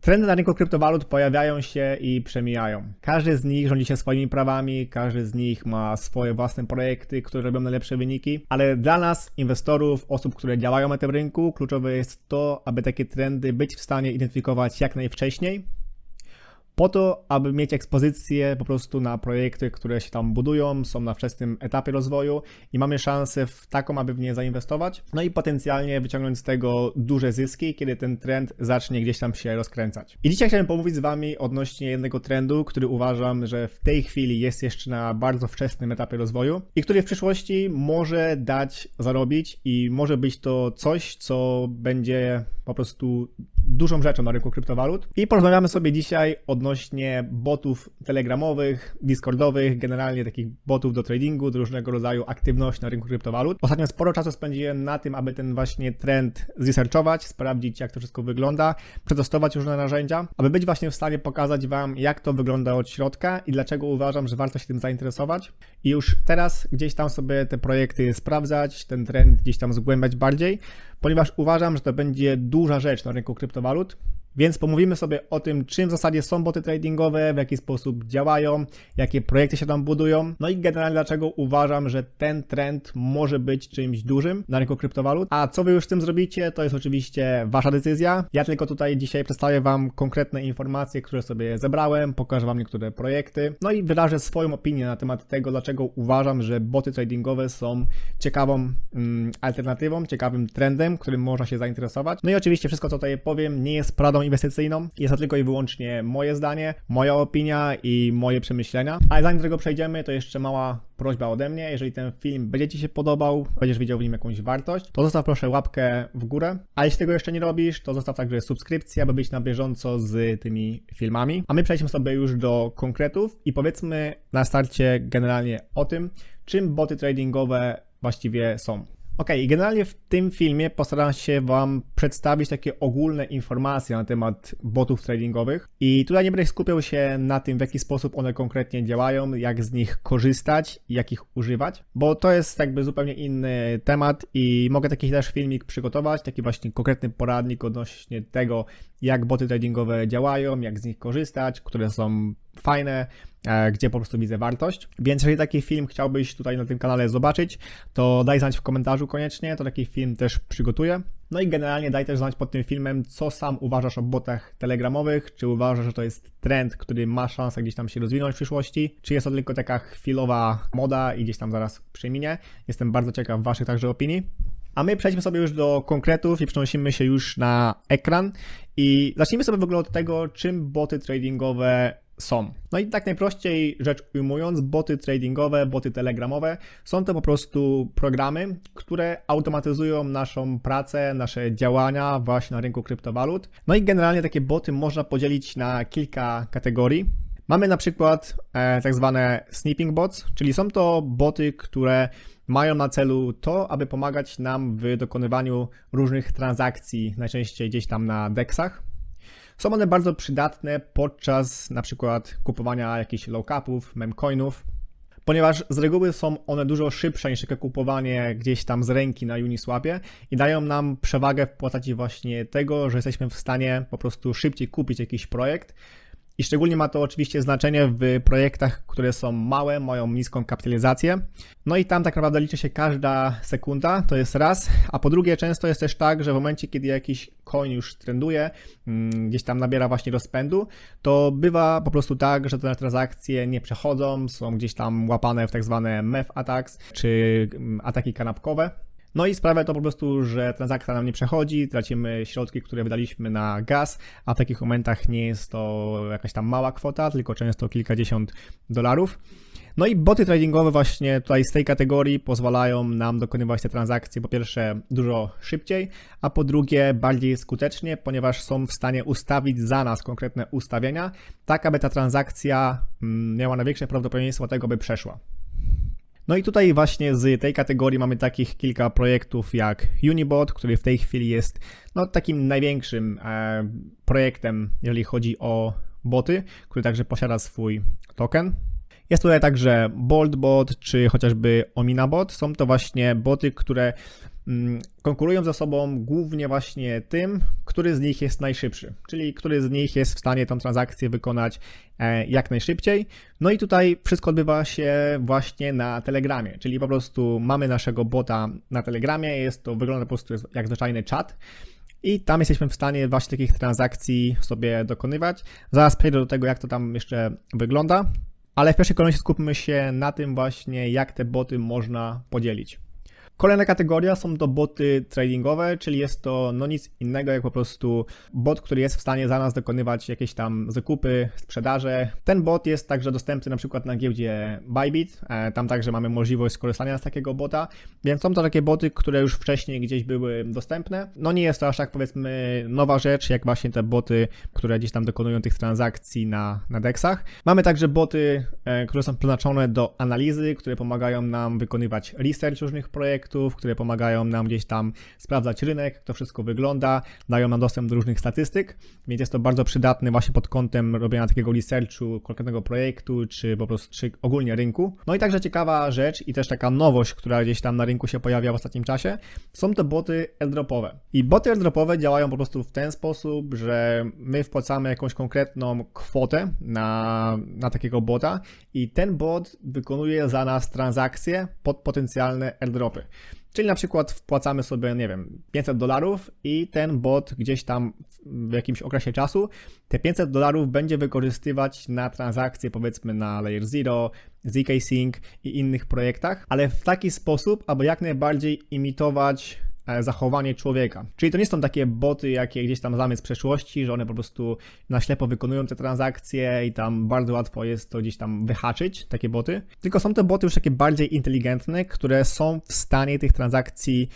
Trendy na rynku kryptowalut pojawiają się i przemijają. Każdy z nich rządzi się swoimi prawami, każdy z nich ma swoje własne projekty, które robią najlepsze wyniki, ale dla nas, inwestorów, osób, które działają na tym rynku, kluczowe jest to, aby takie trendy być w stanie identyfikować jak najwcześniej, po to, aby mieć ekspozycję po prostu na projekty, które się tam budują, są na wczesnym etapie rozwoju i mamy szansę w taką, aby w nie zainwestować, no i potencjalnie wyciągnąć z tego duże zyski, kiedy ten trend zacznie gdzieś tam się rozkręcać. I dzisiaj chciałem pomówić z Wami odnośnie jednego trendu, który uważam, że w tej chwili jest jeszcze na bardzo wczesnym etapie rozwoju i który w przyszłości może dać zarobić i może być to coś, co będzie po prostu dużą rzeczą na rynku kryptowalut. I porozmawiamy sobie dzisiaj odnośnie botów telegramowych, discordowych, generalnie takich botów do tradingu, do różnego rodzaju aktywności na rynku kryptowalut. Ostatnio sporo czasu spędziłem na tym, aby ten właśnie trend zresearchować, sprawdzić jak to wszystko wygląda, przetestować różne narzędzia, aby być właśnie w stanie pokazać Wam jak to wygląda od środka i dlaczego uważam, że warto się tym zainteresować. I już teraz gdzieś tam sobie te projekty sprawdzać, ten trend gdzieś tam zgłębiać bardziej, ponieważ uważam, że to będzie duża rzecz na rynku kryptowalut. Więc pomówimy sobie o tym, czym w zasadzie są boty tradingowe, w jaki sposób działają, jakie projekty się tam budują, no i generalnie dlaczego uważam, że ten trend może być czymś dużym na rynku kryptowalut. A co wy już z tym zrobicie, to jest oczywiście wasza decyzja. Ja tylko tutaj dzisiaj przedstawię wam konkretne informacje, które sobie zebrałem, pokażę wam niektóre projekty, no i wyrażę swoją opinię na temat tego, dlaczego uważam, że boty tradingowe są ciekawą mm, alternatywą, ciekawym trendem, którym można się zainteresować. No i oczywiście wszystko, co tutaj powiem, nie jest prawdą inwestycyjną. Jest to tylko i wyłącznie moje zdanie, moja opinia i moje przemyślenia. Ale zanim do tego przejdziemy, to jeszcze mała prośba ode mnie. Jeżeli ten film będzie Ci się podobał, będziesz widział w nim jakąś wartość, to zostaw proszę łapkę w górę. A jeśli tego jeszcze nie robisz, to zostaw także subskrypcję, aby być na bieżąco z tymi filmami. A my przejdźmy sobie już do konkretów i powiedzmy na starcie generalnie o tym, czym boty tradingowe właściwie są. Ok, generalnie w tym filmie postaram się Wam przedstawić takie ogólne informacje na temat botów tradingowych. I tutaj nie będę skupiał się na tym, w jaki sposób one konkretnie działają, jak z nich korzystać jak ich używać, bo to jest jakby zupełnie inny temat i mogę taki też filmik przygotować, taki właśnie konkretny poradnik odnośnie tego, jak boty tradingowe działają, jak z nich korzystać, które są fajne, e, gdzie po prostu widzę wartość. Więc jeżeli taki film chciałbyś tutaj na tym kanale zobaczyć, to daj znać w komentarzu koniecznie, to taki film też przygotuję. No i generalnie daj też znać pod tym filmem, co sam uważasz o botach telegramowych, czy uważasz, że to jest trend, który ma szansę gdzieś tam się rozwinąć w przyszłości, czy jest to tylko taka chwilowa moda i gdzieś tam zaraz przeminie. Jestem bardzo ciekaw waszych także opinii. A my przejdźmy sobie już do konkretów i przenosimy się już na ekran i zacznijmy sobie w ogóle od tego, czym boty tradingowe są. No i tak najprościej rzecz ujmując, boty tradingowe, boty telegramowe są to po prostu programy, które automatyzują naszą pracę, nasze działania właśnie na rynku kryptowalut. No i generalnie takie boty można podzielić na kilka kategorii. Mamy na przykład e, tak zwane snipping bots, czyli są to boty, które mają na celu to, aby pomagać nam w dokonywaniu różnych transakcji, najczęściej gdzieś tam na dexach. Są one bardzo przydatne podczas na przykład kupowania jakichś low-capów, memcoinów, ponieważ z reguły są one dużo szybsze niż takie kupowanie gdzieś tam z ręki na Uniswapie i dają nam przewagę w postaci właśnie tego, że jesteśmy w stanie po prostu szybciej kupić jakiś projekt, i szczególnie ma to oczywiście znaczenie w projektach, które są małe, mają niską kapitalizację. No i tam tak naprawdę liczy się każda sekunda, to jest raz. A po drugie, często jest też tak, że w momencie, kiedy jakiś coin już trenduje, mm, gdzieś tam nabiera właśnie rozpędu, to bywa po prostu tak, że te transakcje nie przechodzą, są gdzieś tam łapane w tak zwane MEF attacks, czy mm, ataki kanapkowe. No i sprawia to po prostu, że transakcja nam nie przechodzi, tracimy środki, które wydaliśmy na gaz, a w takich momentach nie jest to jakaś tam mała kwota, tylko często kilkadziesiąt dolarów. No i boty tradingowe właśnie tutaj z tej kategorii pozwalają nam dokonywać te transakcje po pierwsze dużo szybciej, a po drugie bardziej skutecznie, ponieważ są w stanie ustawić za nas konkretne ustawienia, tak aby ta transakcja mm, miała największe prawdopodobieństwo tego, by przeszła. No i tutaj właśnie z tej kategorii mamy takich kilka projektów jak Unibot, który w tej chwili jest no, takim największym e, projektem, jeżeli chodzi o boty, który także posiada swój token. Jest tutaj także BoldBot czy chociażby OminaBot. Są to właśnie boty, które mm, konkurują ze sobą głównie właśnie tym, który z nich jest najszybszy, czyli który z nich jest w stanie tą transakcję wykonać e, jak najszybciej. No i tutaj wszystko odbywa się właśnie na Telegramie, czyli po prostu mamy naszego bota na Telegramie, jest to wygląda po prostu jak zwyczajny czat. I tam jesteśmy w stanie właśnie takich transakcji sobie dokonywać. Zaraz przejdę do tego, jak to tam jeszcze wygląda, ale w pierwszej kolejności skupmy się na tym właśnie, jak te boty można podzielić. Kolejna kategoria są to boty tradingowe, czyli jest to no nic innego jak po prostu bot, który jest w stanie za nas dokonywać jakieś tam zakupy, sprzedaże. Ten bot jest także dostępny na przykład na giełdzie Bybit, e, tam także mamy możliwość skorzystania z takiego bota, więc są to takie boty, które już wcześniej gdzieś były dostępne. No nie jest to aż tak powiedzmy nowa rzecz, jak właśnie te boty, które gdzieś tam dokonują tych transakcji na, na dexach. Mamy także boty, e, które są przeznaczone do analizy, które pomagają nam wykonywać research różnych projektów, projektów, które pomagają nam gdzieś tam sprawdzać rynek, jak to wszystko wygląda, dają nam dostęp do różnych statystyk, więc jest to bardzo przydatne właśnie pod kątem robienia takiego researchu konkretnego projektu, czy po prostu czy ogólnie rynku. No i także ciekawa rzecz i też taka nowość, która gdzieś tam na rynku się pojawia w ostatnim czasie, są to boty airdropowe. I boty airdropowe działają po prostu w ten sposób, że my wpłacamy jakąś konkretną kwotę na, na takiego bota i ten bot wykonuje za nas transakcje pod potencjalne airdropy. Czyli na przykład wpłacamy sobie, nie wiem, 500 dolarów i ten bot gdzieś tam w jakimś okresie czasu te 500 dolarów będzie wykorzystywać na transakcje powiedzmy na Layer Zero, ZK Sync i innych projektach, ale w taki sposób, aby jak najbardziej imitować zachowanie człowieka. Czyli to nie są takie boty, jakie gdzieś tam znamy z przeszłości, że one po prostu na ślepo wykonują te transakcje i tam bardzo łatwo jest to gdzieś tam wyhaczyć, takie boty. Tylko są to boty już takie bardziej inteligentne, które są w stanie tych transakcji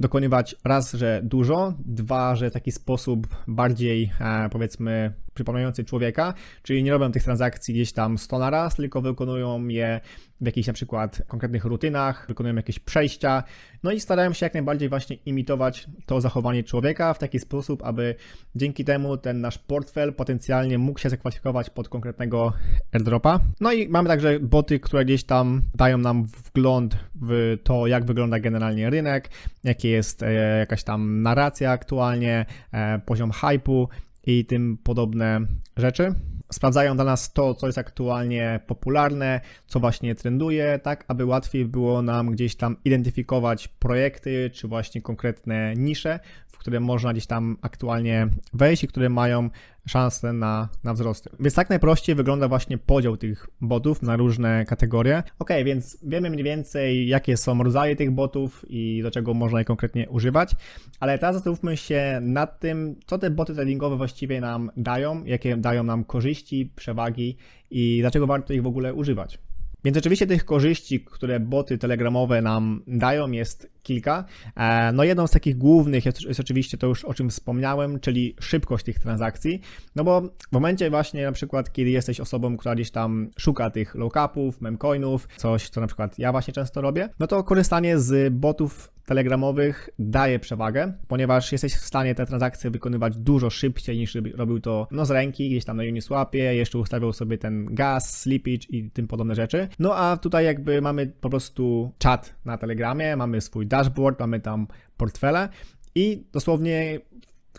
dokonywać raz, że dużo, dwa, że w taki sposób bardziej e, powiedzmy przypominający człowieka, czyli nie robią tych transakcji gdzieś tam 100 na raz, tylko wykonują je w jakichś na przykład konkretnych rutynach, wykonują jakieś przejścia, no i starają się jak najbardziej właśnie imitować to zachowanie człowieka w taki sposób, aby dzięki temu ten nasz portfel potencjalnie mógł się zakwalifikować pod konkretnego airdropa. No i mamy także boty, które gdzieś tam dają nam wgląd w to, jak wygląda generalnie rynek, jakie jest e, jakaś tam narracja aktualnie, e, poziom hype'u, i tym podobne rzeczy. Sprawdzają dla nas to, co jest aktualnie popularne, co właśnie trenduje, tak aby łatwiej było nam gdzieś tam identyfikować projekty, czy właśnie konkretne nisze, w które można gdzieś tam aktualnie wejść i które mają szansę na, na wzrosty. Więc tak najprościej wygląda właśnie podział tych botów na różne kategorie. Ok, więc wiemy mniej więcej, jakie są rodzaje tych botów i do czego można je konkretnie używać, ale teraz zastanówmy się nad tym, co te boty tradingowe właściwie nam dają, jakie dają nam korzyści, przewagi i dlaczego warto ich w ogóle używać. Więc oczywiście tych korzyści, które boty telegramowe nam dają, jest kilka. E, no jedną z takich głównych jest, jest, oczywiście to już o czym wspomniałem, czyli szybkość tych transakcji. No bo w momencie właśnie na przykład, kiedy jesteś osobą, która gdzieś tam szuka tych low-capów, memcoinów, coś, co na przykład ja właśnie często robię, no to korzystanie z botów telegramowych daje przewagę, ponieważ jesteś w stanie te transakcje wykonywać dużo szybciej niż robił to no z ręki, gdzieś tam na Uniswapie, jeszcze ustawiał sobie ten gas, slippage i tym podobne rzeczy. No a tutaj jakby mamy po prostu czat na Telegramie, mamy swój dashboard, mamy tam portfele i dosłownie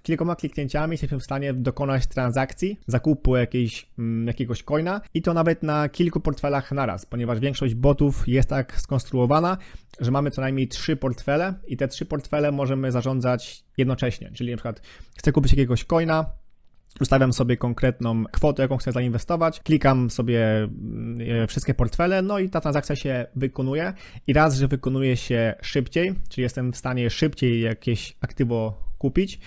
kilkoma kliknięciami jesteśmy w stanie dokonać transakcji, zakupu jakiejś, mm, jakiegoś coina i to nawet na kilku portfelach naraz, ponieważ większość botów jest tak skonstruowana, że mamy co najmniej trzy portfele i te trzy portfele możemy zarządzać jednocześnie, czyli na przykład chcę kupić jakiegoś coina, Ustawiam sobie konkretną kwotę, jaką chcę zainwestować, klikam sobie mm, wszystkie portfele, no i ta transakcja się wykonuje. I raz, że wykonuje się szybciej, czyli jestem w stanie szybciej jakieś aktywo kupić,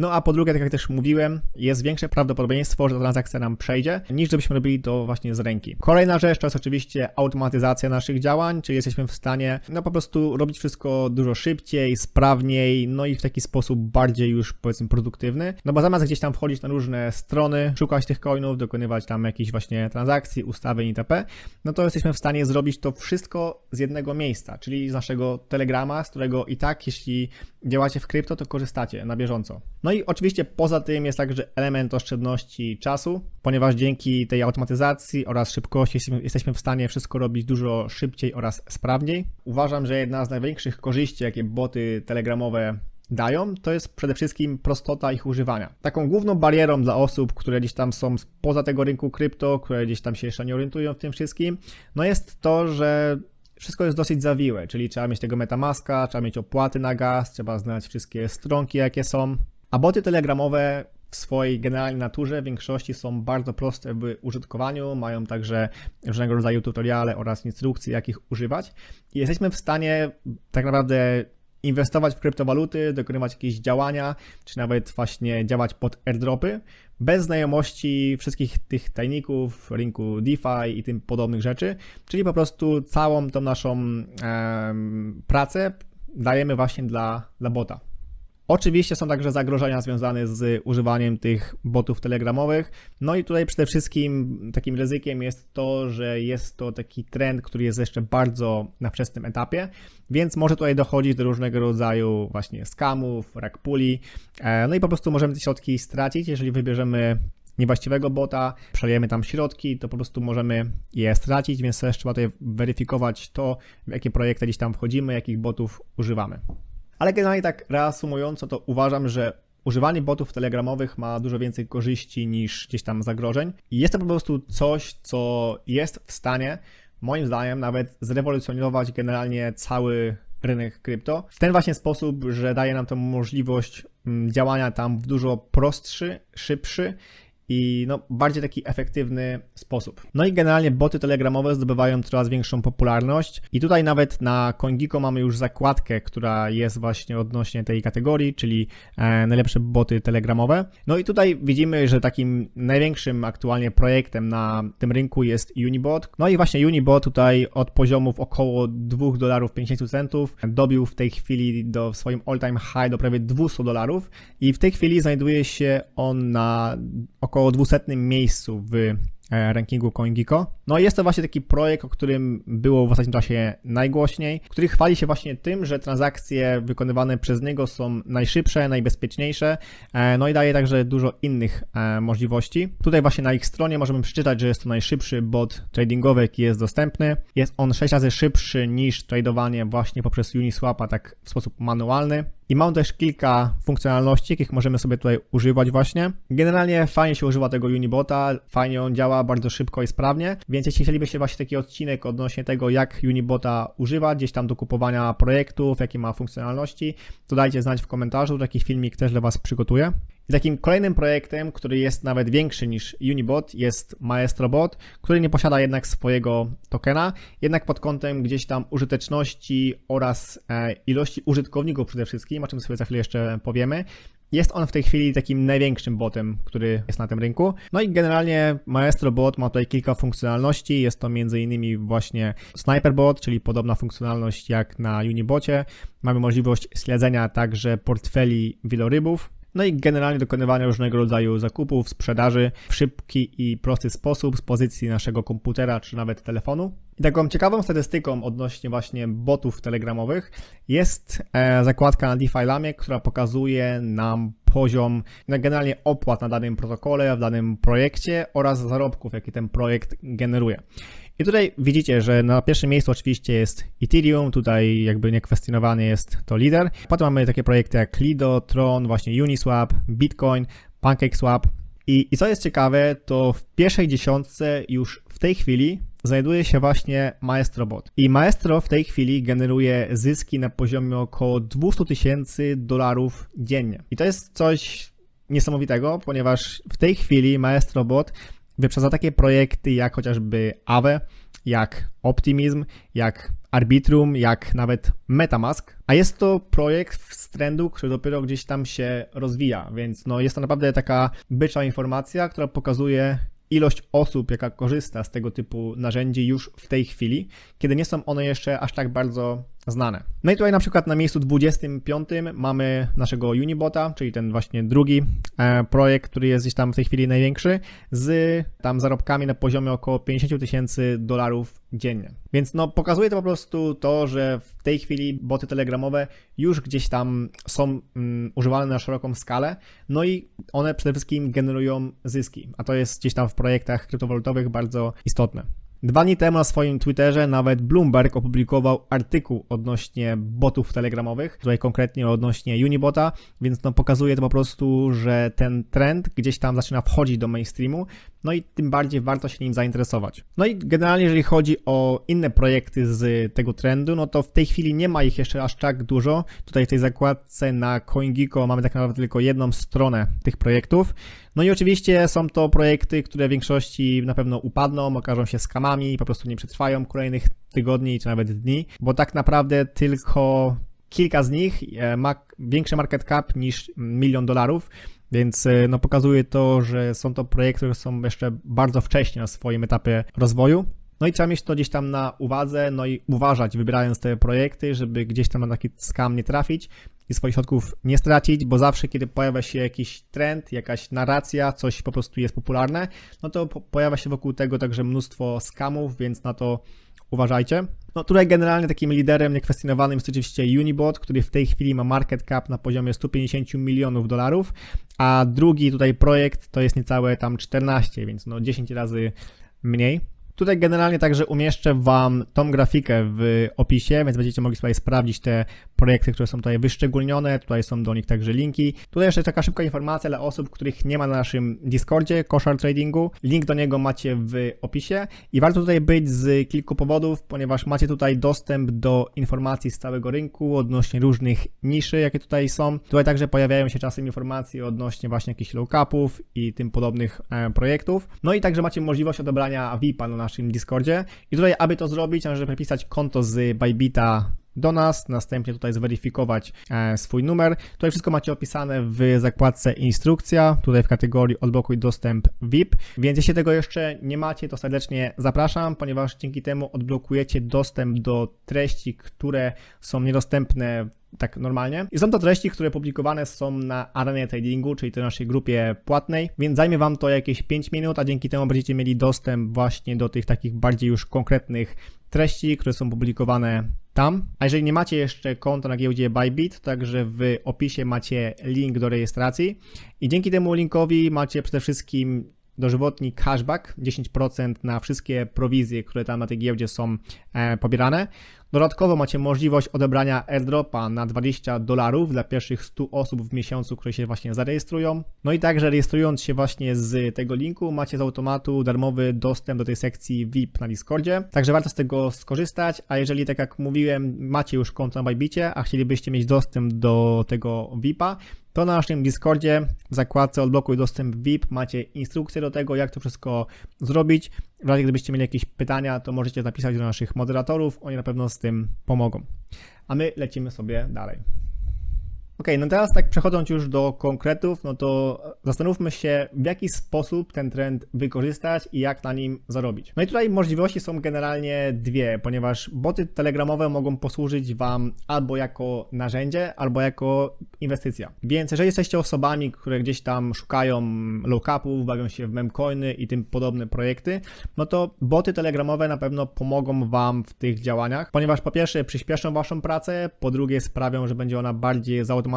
no a po drugie, tak jak też mówiłem, jest większe prawdopodobieństwo, że ta transakcja nam przejdzie, niż gdybyśmy robili to właśnie z ręki. Kolejna rzecz to jest oczywiście automatyzacja naszych działań, czyli jesteśmy w stanie no po prostu robić wszystko dużo szybciej, sprawniej, no i w taki sposób bardziej już powiedzmy produktywny. No bo zamiast gdzieś tam wchodzić na różne strony, szukać tych coinów, dokonywać tam jakichś właśnie transakcji, ustawień itp., no to jesteśmy w stanie zrobić to wszystko z jednego miejsca, czyli z naszego Telegrama, z którego i tak, jeśli działacie w krypto, to korzystacie na bieżąco. No i oczywiście poza tym jest także element oszczędności czasu, ponieważ dzięki tej automatyzacji oraz szybkości jesteśmy- w stanie wszystko robić dużo szybciej oraz sprawniej. Uważam, że jedna z największych korzyści, jakie boty telegramowe dają, to jest przede wszystkim prostota ich używania. Taką główną barierą dla osób, które gdzieś tam są poza tego rynku krypto, które gdzieś tam się jeszcze nie orientują w tym wszystkim, no jest to, że wszystko jest dosyć zawiłe, czyli trzeba mieć tego Metamaska, trzeba mieć opłaty na gaz, trzeba znać wszystkie stronki, jakie są. A boty telegramowe w swojej generalnej naturze w większości są bardzo proste w użytkowaniu, mają także różnego rodzaju tutoriale oraz instrukcje, jak ich używać. I jesteśmy w stanie tak naprawdę inwestować w kryptowaluty, dokonywać jakieś działania, czy nawet właśnie działać pod airdropy, bez znajomości wszystkich tych tajników, rynku DeFi i tym podobnych rzeczy, czyli po prostu całą tą naszą em, pracę dajemy właśnie dla, dla bota. Oczywiście są także zagrożenia związane z używaniem tych botów telegramowych. No i tutaj przede wszystkim takim ryzykiem jest to, że jest to taki trend, który jest jeszcze bardzo na wczesnym etapie, więc może tutaj dochodzić do różnego rodzaju właśnie skamów, rug puli. E, No i po prostu możemy te środki stracić, jeżeli wybierzemy niewłaściwego bota, przelejemy tam środki, to po prostu możemy je stracić, więc też trzeba tutaj weryfikować to, w jakie projekty gdzieś tam wchodzimy, jakich botów używamy. Ale generalnie tak reasumująco, to uważam, że używanie botów telegramowych ma dużo więcej korzyści niż gdzieś tam zagrożeń. I jest to po prostu coś, co jest w stanie, moim zdaniem, nawet zrewolucjonizować generalnie cały rynek krypto. W ten właśnie sposób, że daje nam tą możliwość mm, działania tam w dużo prostszy, szybszy i no, bardziej taki efektywny sposób. No i generalnie boty telegramowe zdobywają coraz większą popularność i tutaj nawet na CoinGecko mamy już zakładkę, która jest właśnie odnośnie tej kategorii, czyli e, najlepsze boty telegramowe. No i tutaj widzimy, że takim największym aktualnie projektem na tym rynku jest Unibot. No i właśnie Unibot tutaj od poziomów około 2 dolarów 50 centów dobił w tej chwili do w swoim all-time high do prawie 200 dolarów i w tej chwili znajduje się on na około 200 miejscu w e, rankingu CoinGecko. No i jest to właśnie taki projekt, o którym było w ostatnim czasie najgłośniej, który chwali się właśnie tym, że transakcje wykonywane przez niego są najszybsze, najbezpieczniejsze, e, no i daje także dużo innych e, możliwości. Tutaj właśnie na ich stronie możemy przeczytać, że jest to najszybszy bot tradingowy, jaki jest dostępny. Jest on 6 razy szybszy niż tradowanie właśnie poprzez Uniswapa, tak w sposób manualny. I mam też kilka funkcjonalności, jakich możemy sobie tutaj używać właśnie. Generalnie fajnie się używa tego Unibota, fajnie on działa bardzo szybko i sprawnie, więc jeśli chcielibyście właśnie taki odcinek odnośnie tego, jak Unibota używać, gdzieś tam do kupowania projektów, jakie ma funkcjonalności, to dajcie znać w komentarzu, taki filmik też dla Was przygotuję. I takim kolejnym projektem, który jest nawet większy niż Unibot, jest MaestroBot, który nie posiada jednak swojego tokena, jednak pod kątem gdzieś tam użyteczności oraz e, ilości użytkowników przede wszystkim, o czym sobie za chwilę jeszcze powiemy. Jest on w tej chwili takim największym botem, który jest na tym rynku. No i generalnie Maestro Bot ma tutaj kilka funkcjonalności. Jest to m.in. właśnie Sniper Bot, czyli podobna funkcjonalność jak na Unibocie. Mamy możliwość śledzenia także portfeli wielorybów. No i generalnie dokonywania różnego rodzaju zakupów, sprzedaży w szybki i prosty sposób z pozycji naszego komputera czy nawet telefonu. I taką ciekawą statystyką odnośnie właśnie botów telegramowych jest e, zakładka na DeFi Lamie, która pokazuje nam poziom no, generalnie opłat na danym protokole, w danym projekcie oraz zarobków, jakie ten projekt generuje. I tutaj widzicie, że na pierwszym miejscu oczywiście jest Ethereum, tutaj jakby niekwestionowany jest to lider. Potem mamy takie projekty jak Lido, Tron, właśnie Uniswap, Bitcoin, PancakeSwap. I, I co jest ciekawe, to w pierwszej dziesiątce już w tej chwili znajduje się właśnie Maestro Bot. I Maestro w tej chwili generuje zyski na poziomie około 200 tysięcy dolarów dziennie. I to jest coś niesamowitego, ponieważ w tej chwili Maestro Bot wyprzedza takie projekty jak chociażby Aave, jak Optimism, jak Arbitrum, jak nawet Metamask, a jest to projekt z trendu, który dopiero gdzieś tam się rozwija, więc no jest to naprawdę taka bycza informacja, która pokazuje ilość osób, jaka korzysta z tego typu narzędzi już w tej chwili, kiedy nie są one jeszcze aż tak bardzo znane. No i tutaj na przykład na miejscu 25 mamy naszego Unibota, czyli ten właśnie drugi e, projekt, który jest gdzieś tam w tej chwili największy, z tam zarobkami na poziomie około 50 tysięcy dolarów dziennie. Więc no pokazuje to po prostu to, że w tej chwili boty telegramowe już gdzieś tam są mm, używane na szeroką skalę, no i one przede wszystkim generują zyski, a to jest gdzieś tam w projektach kryptowalutowych bardzo istotne. Dwa dni temu na swoim Twitterze nawet Bloomberg opublikował artykuł odnośnie botów telegramowych, tutaj konkretnie odnośnie Unibota, więc no pokazuje to po prostu, że ten trend gdzieś tam zaczyna wchodzić do mainstreamu, no i tym bardziej warto się nim zainteresować. No i generalnie jeżeli chodzi o inne projekty z tego trendu, no to w tej chwili nie ma ich jeszcze aż tak dużo. Tutaj w tej zakładce na CoinGeeko mamy tak naprawdę tylko jedną stronę tych projektów. No i oczywiście są to projekty, które w większości na pewno upadną, okażą się skamami po prostu nie przetrwają kolejnych tygodni czy nawet dni, bo tak naprawdę tylko kilka z nich e, ma większy market cap niż milion dolarów, więc e, no, pokazuje to, że są to projekty, które są jeszcze bardzo wcześnie na swoim etapie rozwoju. No i trzeba mieć to gdzieś tam na uwadze, no i uważać, wybierając te projekty, żeby gdzieś tam na taki skam nie trafić i swoich środków nie stracić, bo zawsze, kiedy pojawia się jakiś trend, jakaś narracja, coś po prostu jest popularne, no to po pojawia się wokół tego także mnóstwo skamów, więc na to uważajcie. No tutaj generalnie takim liderem niekwestionowanym jest oczywiście Unibot, który w tej chwili ma market cap na poziomie 150 milionów dolarów, a drugi tutaj projekt to jest niecałe tam 14, więc no 10 razy mniej. Tutaj generalnie także umieszczę Wam tą grafikę w opisie, więc będziecie mogli sobie sprawdzić te projekty, które są tutaj wyszczególnione. Tutaj są do nich także linki. Tutaj jeszcze taka szybka informacja dla osób, których nie ma na naszym Discordzie, Koszar Tradingu. Link do niego macie w opisie i warto tutaj być z kilku powodów, ponieważ macie tutaj dostęp do informacji z całego rynku odnośnie różnych niszy, jakie tutaj są. Tutaj także pojawiają się czasem informacje odnośnie właśnie jakichś low capów i tym podobnych e, projektów. No i także macie możliwość odebrania VIP-a na naszym Discordzie. I tutaj, aby to zrobić, należy prepisać konto z Bybita do nas, następnie tutaj zweryfikować e, swój numer. Tutaj wszystko macie opisane w zakładce instrukcja, tutaj w kategorii odblokuj dostęp VIP, więc jeśli tego jeszcze nie macie, to serdecznie zapraszam, ponieważ dzięki temu odblokujecie dostęp do treści, które są niedostępne tak normalnie. I są to treści, które publikowane są na arenie tradingu, czyli tej naszej grupie płatnej, więc zajmie Wam to jakieś 5 minut, a dzięki temu będziecie mieli dostęp właśnie do tych takich bardziej już konkretnych treści, które są publikowane tam. A jeżeli nie macie jeszcze konta na giełdzie Bybit, także w opisie macie link do rejestracji i dzięki temu linkowi macie przede wszystkim dożywotni cashback, 10% na wszystkie prowizje, które tam na tej giełdzie są e, pobierane. Dodatkowo macie możliwość odebrania airdropa na 20 dolarów dla pierwszych 100 osób w miesiącu, które się właśnie zarejestrują. No i także rejestrując się właśnie z tego linku macie z automatu darmowy dostęp do tej sekcji VIP na Discordzie. Także warto z tego skorzystać, a jeżeli tak jak mówiłem macie już konto na Bybicie, a chcielibyście mieć dostęp do tego VIPa, to na naszym Discordzie w zakładce odblokuj dostęp VIP macie instrukcję do tego, jak to wszystko zrobić. W razie gdybyście mieli jakieś pytania, to możecie napisać do naszych moderatorów, oni na pewno z tym pomogą. A my lecimy sobie dalej. Ok, no teraz tak przechodząc już do konkretów, no to zastanówmy się, w jaki sposób ten trend wykorzystać i jak na nim zarobić. No i tutaj możliwości są generalnie dwie, ponieważ boty telegramowe mogą posłużyć Wam albo jako narzędzie, albo jako inwestycja. Więc jeżeli jesteście osobami, które gdzieś tam szukają low capów, bawią się w memcoiny i tym podobne projekty, no to boty telegramowe na pewno pomogą Wam w tych działaniach, ponieważ po pierwsze przyspieszą Waszą pracę, po drugie sprawią, że będzie ona bardziej zautomatyzowana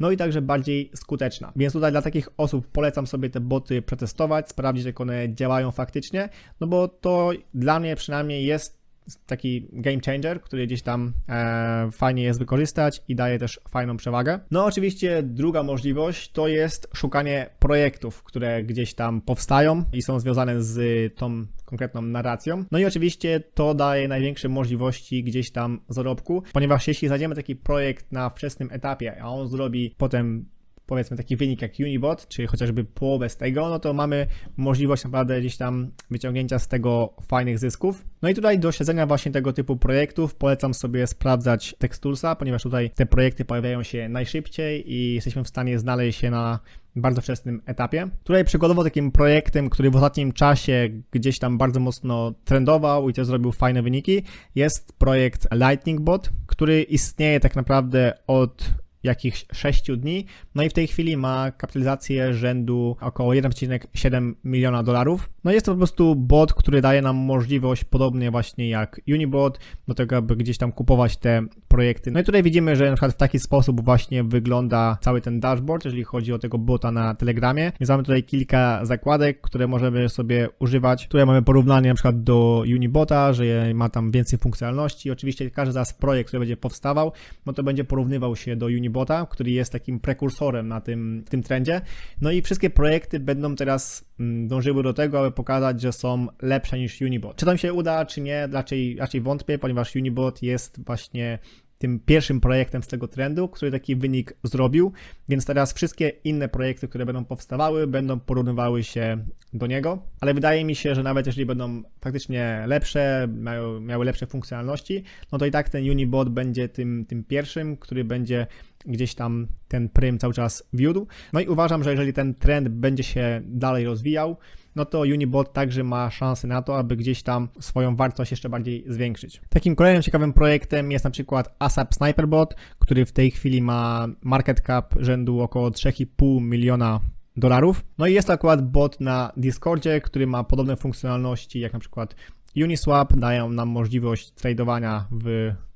no i także bardziej skuteczna. Więc tutaj dla takich osób polecam sobie te boty przetestować, sprawdzić jak one działają faktycznie, no bo to dla mnie przynajmniej jest taki game changer, który gdzieś tam e, fajnie jest wykorzystać i daje też fajną przewagę. No oczywiście druga możliwość to jest szukanie projektów, które gdzieś tam powstają i są związane z tą konkretną narracją. No i oczywiście to daje największe możliwości gdzieś tam zarobku, ponieważ jeśli znajdziemy taki projekt na wczesnym etapie, a on zrobi potem powiedzmy taki wynik jak Unibot, czy chociażby połowę z tego, no to mamy możliwość naprawdę gdzieś tam wyciągnięcia z tego fajnych zysków. No i tutaj do śledzenia właśnie tego typu projektów polecam sobie sprawdzać Textulsa, ponieważ tutaj te projekty pojawiają się najszybciej i jesteśmy w stanie znaleźć się na bardzo wczesnym etapie. Tutaj przykładowo takim projektem, który w ostatnim czasie gdzieś tam bardzo mocno trendował i też zrobił fajne wyniki, jest projekt Lightning Bot, który istnieje tak naprawdę od jakichś 6 dni, no i w tej chwili ma kapitalizację rzędu około 1,7 miliona dolarów. No jest to po prostu bot, który daje nam możliwość, podobnie właśnie jak Unibot, do tego, aby gdzieś tam kupować te projekty. No i tutaj widzimy, że na przykład w taki sposób właśnie wygląda cały ten dashboard, jeżeli chodzi o tego bota na Telegramie. Więc mamy tutaj kilka zakładek, które możemy sobie używać. Tutaj mamy porównanie na przykład do Unibota, że ma tam więcej funkcjonalności. Oczywiście każdy zaraz projekt, który będzie powstawał, no to będzie porównywał się do Unibota Unibota, który jest takim prekursorem na tym, tym trendzie. No i wszystkie projekty będą teraz mm, dążyły do tego, aby pokazać, że są lepsze niż Unibot. Czy to mi się uda, czy nie, raczej, raczej wątpię, ponieważ Unibot jest właśnie tym pierwszym projektem z tego trendu, który taki wynik zrobił, więc teraz wszystkie inne projekty, które będą powstawały, będą porównywały się do niego, ale wydaje mi się, że nawet jeżeli będą faktycznie lepsze, mają, miały lepsze funkcjonalności, no to i tak ten Unibot będzie tym, tym pierwszym, który będzie gdzieś tam ten prym cały czas wiódł. No i uważam, że jeżeli ten trend będzie się dalej rozwijał, no to Unibot także ma szansę na to, aby gdzieś tam swoją wartość jeszcze bardziej zwiększyć. Takim kolejnym ciekawym projektem jest na przykład ASAP Sniperbot, który w tej chwili ma market cap rzędu około 3,5 miliona dolarów. No i jest to akurat bot na Discordzie, który ma podobne funkcjonalności jak na przykład Uniswap, dają nam możliwość tradowania w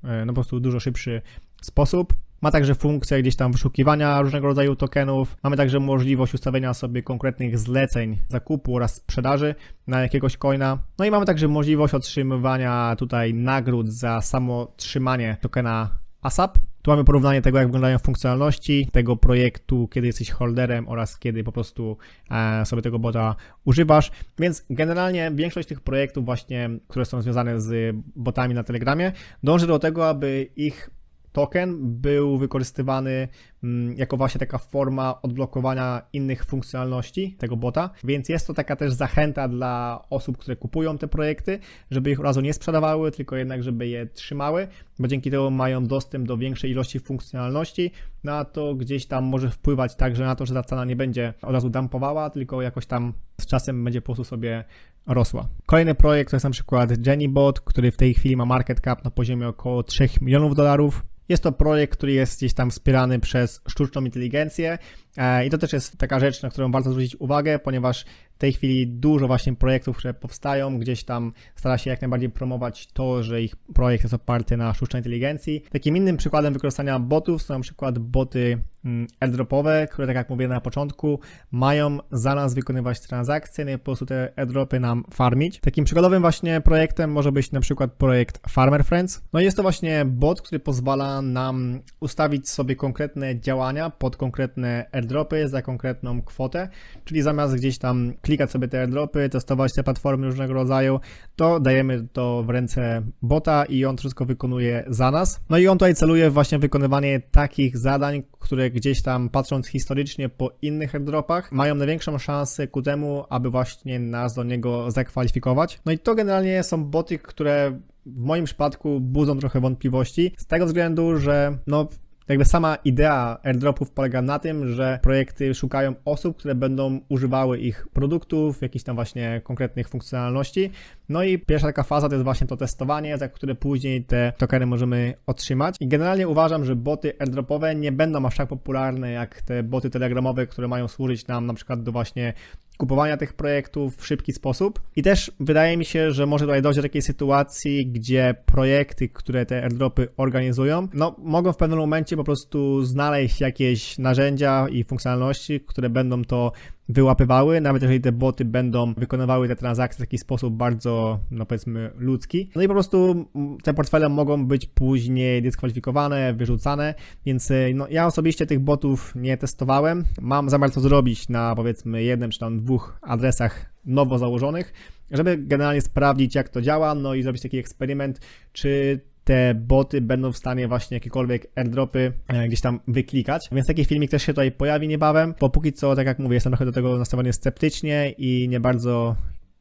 e, no po prostu dużo szybszy sposób. Ma także funkcję gdzieś tam wyszukiwania różnego rodzaju tokenów. Mamy także możliwość ustawienia sobie konkretnych zleceń zakupu oraz sprzedaży na jakiegoś coina. No i mamy także możliwość otrzymywania tutaj nagród za samo trzymanie tokena ASAP. Tu mamy porównanie tego, jak wyglądają funkcjonalności tego projektu, kiedy jesteś holderem oraz kiedy po prostu e, sobie tego bota używasz. Więc generalnie większość tych projektów właśnie, które są związane z botami na Telegramie, dąży do tego, aby ich token był wykorzystywany mm, jako właśnie taka forma odblokowania innych funkcjonalności tego bota, więc jest to taka też zachęta dla osób, które kupują te projekty, żeby ich od razu nie sprzedawały, tylko jednak, żeby je trzymały, bo dzięki temu mają dostęp do większej ilości funkcjonalności, no a to gdzieś tam może wpływać także na to, że ta cena nie będzie od razu dumpowała, tylko jakoś tam z czasem będzie po prostu sobie rosła. Kolejny projekt to jest na przykład JennyBot, który w tej chwili ma market cap na poziomie około 3 milionów dolarów. Jest to projekt, który jest gdzieś tam wspierany przez sztuczną inteligencję e, i to też jest taka rzecz, na którą warto zwrócić uwagę, ponieważ w tej chwili dużo właśnie projektów, które powstają, gdzieś tam stara się jak najbardziej promować to, że ich projekt jest oparty na sztucznej inteligencji. Takim innym przykładem wykorzystania botów są na przykład boty mm, airdropowe, które tak jak mówiłem na początku, mają za nas wykonywać transakcje, no po prostu te airdropy nam farmić. Takim przykładowym właśnie projektem może być na przykład projekt Farmer Friends. No i jest to właśnie bot, który pozwala nam ustawić sobie konkretne działania pod konkretne airdropy za konkretną kwotę, czyli zamiast gdzieś tam klikać sobie te airdropy, testować te platformy różnego rodzaju, to dajemy to w ręce bota i on wszystko wykonuje za nas. No i on tutaj celuje właśnie wykonywanie takich zadań, które gdzieś tam patrząc historycznie po innych airdropach mają największą szansę ku temu, aby właśnie nas do niego zakwalifikować. No i to generalnie są boty, które w moim przypadku budzą trochę wątpliwości, z tego względu, że no jakby sama idea airdropów polega na tym, że projekty szukają osób, które będą używały ich produktów, jakichś tam właśnie konkretnych funkcjonalności. No i pierwsza taka faza to jest właśnie to testowanie, za które później te tokeny możemy otrzymać. I generalnie uważam, że boty airdropowe nie będą aż tak popularne jak te boty telegramowe, które mają służyć nam na przykład do właśnie kupowania tych projektów w szybki sposób. I też wydaje mi się, że może tutaj dojść do takiej sytuacji, gdzie projekty, które te airdropy organizują, no mogą w pewnym momencie po prostu znaleźć jakieś narzędzia i funkcjonalności, które będą to wyłapywały, nawet jeżeli te boty będą wykonywały te transakcje w taki sposób bardzo, no powiedzmy, ludzki. No i po prostu te portfele mogą być później dyskwalifikowane, wyrzucane, więc e, no, ja osobiście tych botów nie testowałem. Mam zamiar to zrobić na powiedzmy jednym czy tam dwóch adresach nowo założonych, żeby generalnie sprawdzić jak to działa, no i zrobić taki eksperyment, czy te boty będą w stanie właśnie jakiekolwiek airdropy e, gdzieś tam wyklikać. Więc taki filmik też się tutaj pojawi niebawem. Bo póki co, tak jak mówię, jestem trochę do tego nastawiony sceptycznie i nie bardzo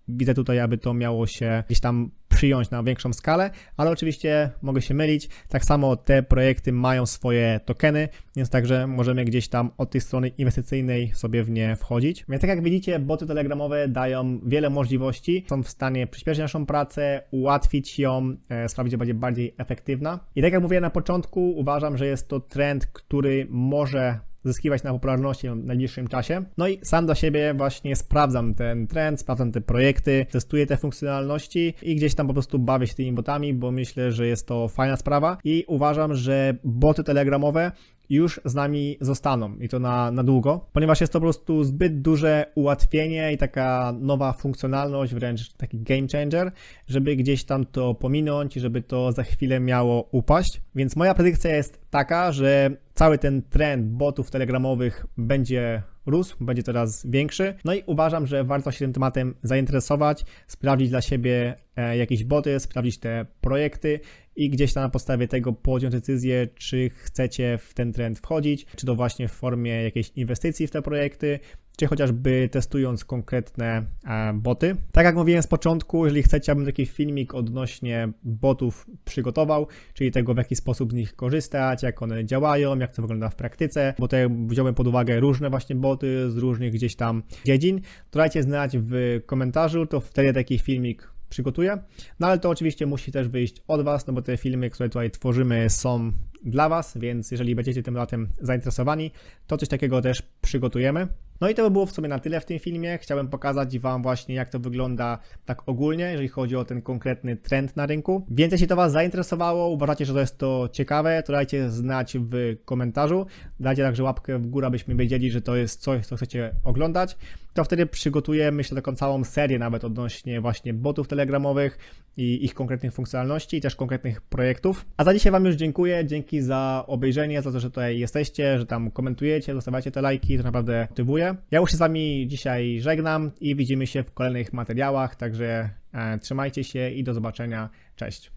widzę tutaj, aby to miało się gdzieś tam przyjąć na większą skalę, ale oczywiście mogę się mylić. Tak samo te projekty mają swoje tokeny, więc także możemy gdzieś tam od tej strony inwestycyjnej sobie w nie wchodzić. Więc tak jak widzicie, boty telegramowe dają wiele możliwości, są w stanie przyspieszyć naszą pracę, ułatwić ją, e, sprawić, że będzie bardziej efektywna. I tak jak mówiłem na początku, uważam, że jest to trend, który może zyskiwać na popularności w najbliższym czasie. No i sam dla siebie właśnie sprawdzam ten trend, sprawdzam te projekty, testuję te funkcjonalności i gdzieś tam po prostu bawię się tymi botami, bo myślę, że jest to fajna sprawa i uważam, że boty telegramowe już z nami zostaną i to na, na długo, ponieważ jest to po prostu zbyt duże ułatwienie i taka nowa funkcjonalność, wręcz taki game changer, żeby gdzieś tam to pominąć i żeby to za chwilę miało upaść. Więc moja predykcja jest taka, że cały ten trend botów telegramowych będzie rósł, będzie coraz większy. No i uważam, że warto się tym tematem zainteresować, sprawdzić dla siebie e, jakieś boty, sprawdzić te projekty i gdzieś tam na podstawie tego podjąć decyzję, czy chcecie w ten trend wchodzić, czy to właśnie w formie jakiejś inwestycji w te projekty, czy chociażby testując konkretne e, boty. Tak jak mówiłem z początku, jeżeli chcecie, abym taki filmik odnośnie botów przygotował, czyli tego w jaki sposób z nich korzystać, jak one działają, jak to wygląda w praktyce, bo tutaj wziąłem pod uwagę różne właśnie boty z różnych gdzieś tam dziedzin, to dajcie znać w komentarzu, to wtedy taki filmik przygotuję. No ale to oczywiście musi też wyjść od Was, no bo te filmy, które tutaj tworzymy są dla Was, więc jeżeli będziecie tym tematem zainteresowani, to coś takiego też przygotujemy. No i to by było w sumie na tyle w tym filmie. Chciałem pokazać Wam właśnie, jak to wygląda tak ogólnie, jeżeli chodzi o ten konkretny trend na rynku. Więc jeśli to Was zainteresowało, uważacie, że to jest to ciekawe, to dajcie znać w komentarzu. Dajcie także łapkę w górę, abyśmy wiedzieli, że to jest coś, co chcecie oglądać. To wtedy przygotuję, myślę, taką całą serię nawet odnośnie właśnie botów telegramowych i ich konkretnych funkcjonalności i też konkretnych projektów. A za dzisiaj Wam już dziękuję. Dzięki za obejrzenie, za to, że tutaj jesteście, że tam komentujecie, zostawiacie te lajki, to naprawdę motywuje. Ja już się z Wami dzisiaj żegnam i widzimy się w kolejnych materiałach, także e, trzymajcie się i do zobaczenia. Cześć.